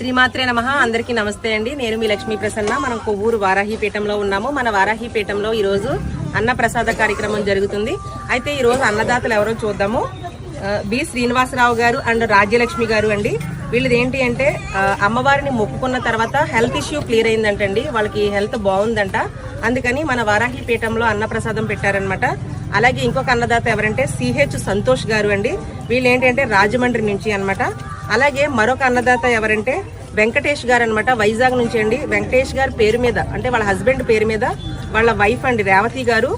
శ్రీమాత్రే నమ. అందరికీ నమస్తే అండి. నేను మీ లక్ష్మీ ప్రసన్న. మనం కొవ్వూరు వారాహిపీఠంలో ఉన్నాము. మన వారాహిపీఠంలో ఈరోజు రోజు అన్న ప్రసాద కార్యక్రమం జరుగుతుంది. అయితే ఈరోజు అన్నదాతలు ఎవరో చూద్దాము. బి శ్రీనివాసరావు గారు అండ్ రాజ్యలక్ష్మి గారు అండి. వీళ్ళది ఏంటి అంటే అమ్మవారిని మొక్కుకున్న తర్వాత హెల్త్ ఇష్యూ క్లియర్ అయిందంటండి. వాళ్ళకి హెల్త్ బాగుందంట. అందుకని మన వారాహి పీఠంలో అన్నప్రసాదం పెట్టారనమాట అలాగే ఇంకొక అన్నదాత ఎవరంటే సిహెచ్ సంతోష్ గారు అండి. వీళ్ళు ఏంటంటే రాజమండ్రి నుంచి అన్నమాట. అలాగే మరొక అన్నదాత ఎవరంటే వెంకటేష్ గారు అనమాట వైజాగ్ నుంచి అండి. వెంకటేష్ గారి పేరు మీద అంటే వాళ్ళ హస్బెండ్ పేరు మీద వాళ్ళ వైఫ్ అండి రేవతి గారు.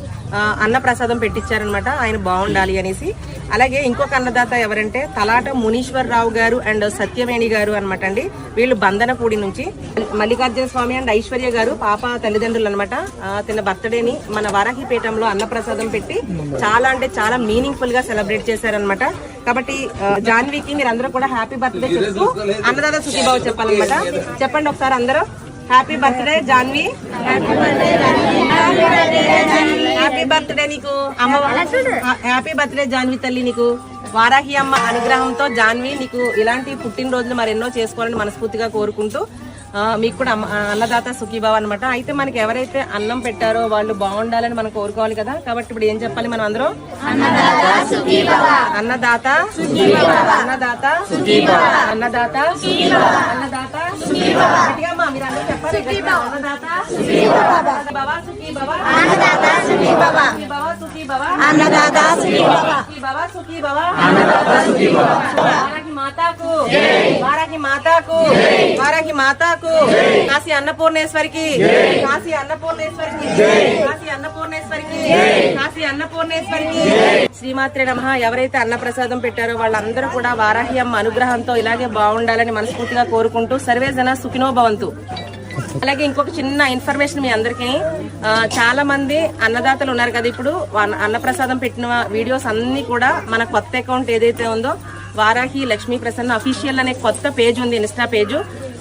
అన్నప్రసాదం పెట్టించారనమాట. ఆయన బాగుండాలి అనేసి. అలాగే ఇంకొక అన్నదాత ఎవరంటే తలాట మునీశ్వరరావు గారు అండ్ సత్యవేణి గారు అనమాట అండి. వీళ్ళు బంధనపూడి నుంచి. మల్లికార్జున స్వామి అండ్ ఐశ్వర్య గారు పాప తల్లిదండ్రులు అనమాట. తిన బర్త్డేని మన వారాహిపేటంలో అన్నప్రసాదం పెట్టి చాలా అంటే చాలా మీనింగ్ఫుల్గా సెలబ్రేట్ చేశారనమాట. కాబట్టి జాన్వీకి మీరు అందరూ కూడా హ్యాపీ బర్త్డే చెప్తూ అన్నదాత సుఖీభావ చెప్పాలన్నమాట. చెప్పండి ఒకసారి అందరూ. Happy birthday Janvi happy birthday నీకు. అమ్మ హ్యాపీ బర్త్డే జాన్వి తల్లి నీకు. వారాహి అమ్మ అనుగ్రహంతో జాన్వి నీకు ఇలాంటి పుట్టినరోజులు మరెన్నో చేసుకోవాలని మనస్ఫూర్తిగా కోరుకుంటూ మీకు కూడా అన్నదాత సుఖీభావ అనమాట అయితే మనకి ఎవరైతే అన్నం పెట్టారో వాళ్ళు బాగుండాలని మనం కోరుకోవాలి కదా. కాబట్టి ఇప్పుడు ఏం చెప్పాలి మనం అందరం? అన్నదాత అన్నదాత అన్నదాత అన్నదాత అమ్మా, మీరు అందరూ చెప్పాలి గట్టిగా. అన్నదాత? భవ, సుఖీ భవ. సుఖీ భవ, సుఖీ భవ. సుఖీ భవ, సుఖీ భవ. వారాహి మాతాకు. వారాహి మాతాకు. వారాహి మాతాకు. కాశీ అన్నపూర్ణేశ్వరికి. కాశీ అన్నపూర్ణేశ్వరికి. కాశీ అన్నపూర్ణేశ్వరికి. శ్రీ అన్నపూర్ణేశ్వరికి. శ్రీమాత్రే నమ. ఎవరైతే అన్నప్రసాదం పెట్టారో వాళ్ళందరూ కూడా వారాహి అమ్మ అనుగ్రహంతో ఇలాగే బాగుండాలని మనస్ఫూర్తిగా కోరుకుంటూ సర్వే జన సుఖినో భవంతు. అలాగే ఇంకొక చిన్న ఇన్ఫర్మేషన్ మీ అందరికీ. చాలా మంది అన్నదాతలు ఉన్నారు కదా ఇప్పుడు. అన్నప్రసాదం పెట్టిన వీడియోస్ అన్ని కూడా మన కొత్త అకౌంట్ ఏదైతే ఉందో వారాహి లక్ష్మీ ప్రసన్న అఫీషియల్ అనే కొత్త పేజ్ ఉంది ఇన్స్టా పేజ్.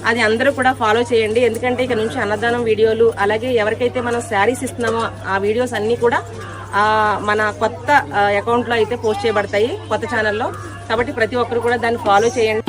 అది అందరూ కూడా ఫాలో చేయండి. ఎందుకంటే ఇక నుంచి అన్నదానం వీడియోలు అలాగే ఎవరికైతే మనం శారీస్ ఇస్తున్నామో ఆ వీడియోస్ అన్ని కూడా మన కొత్త అకౌంట్లో అయితే పోస్ట్ చేయబడతాయి కొత్త ఛానల్లో కాబట్టి ప్రతి ఒక్కరు కూడా దాన్ని ఫాలో చేయండి.